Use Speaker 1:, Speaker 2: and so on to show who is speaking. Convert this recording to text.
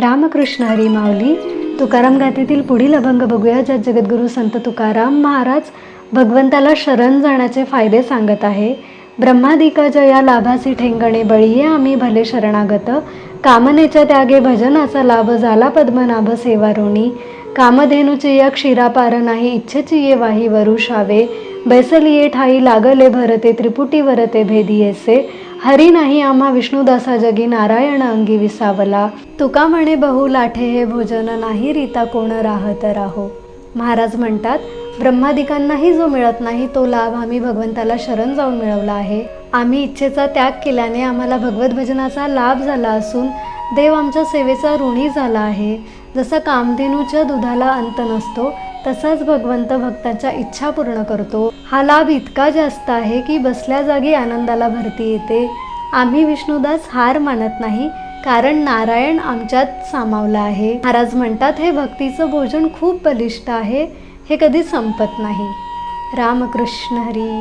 Speaker 1: रामकृष्ण हरी माऊली तुकाराम गाथेतील पुढील अभंग बघूया ज्यात जगद्गुरू संत तुकाराम महाराज भगवंताला शरण जाण्याचे फायदे सांगत आहे. ब्रह्मादिकाच्या जया लाभासी ठेंगणे बळीये आम्ही भले शरणागत. कामनेच्या त्यागे भजनाचा लाभ झाला पद्मनाभ सेवा ऋणी कामधेनुचे या क्षीरापार नाही इच्छेची ये वाही वरुषावे बैसलिये ठाई लागले भरते त्रिपुटी वरते भेदियेसे. हरी नाही आम्हा विष्णुदासा जगी नारायण अंगी विसावला. तुका म्हणे बहु लाठे हे भोजन नाही रीता कोण राहत राहो. महाराज म्हणतात ब्रह्मादिकांनाही जो मिळत नाही तो लाभ आम्ही भगवंताला शरण जाऊन मिळवला आहे. आम्ही इच्छेचा त्याग केल्याने आम्हाला भगवत भजनाचा लाभ झाला असून देव आमच्या सेवेचा ऋणी झाला आहे. जसा कामधेनूच्या दुधाला अंत नसतो तसाच भगवंत भक्ताच्या इच्छा पूर्ण करतो. हा लाभ इतका जास्त आहे की बसल्या जागी आनंदाला भरती येते. आम्ही विष्णुदास हार मानत नाही कारण नारायण आमच्यात सामावला आहे. महाराज म्हणतात हे भक्तीचं भोजन खूप बलिष्ठ आहे हे कधी संपत नाही. रामकृष्ण हरी.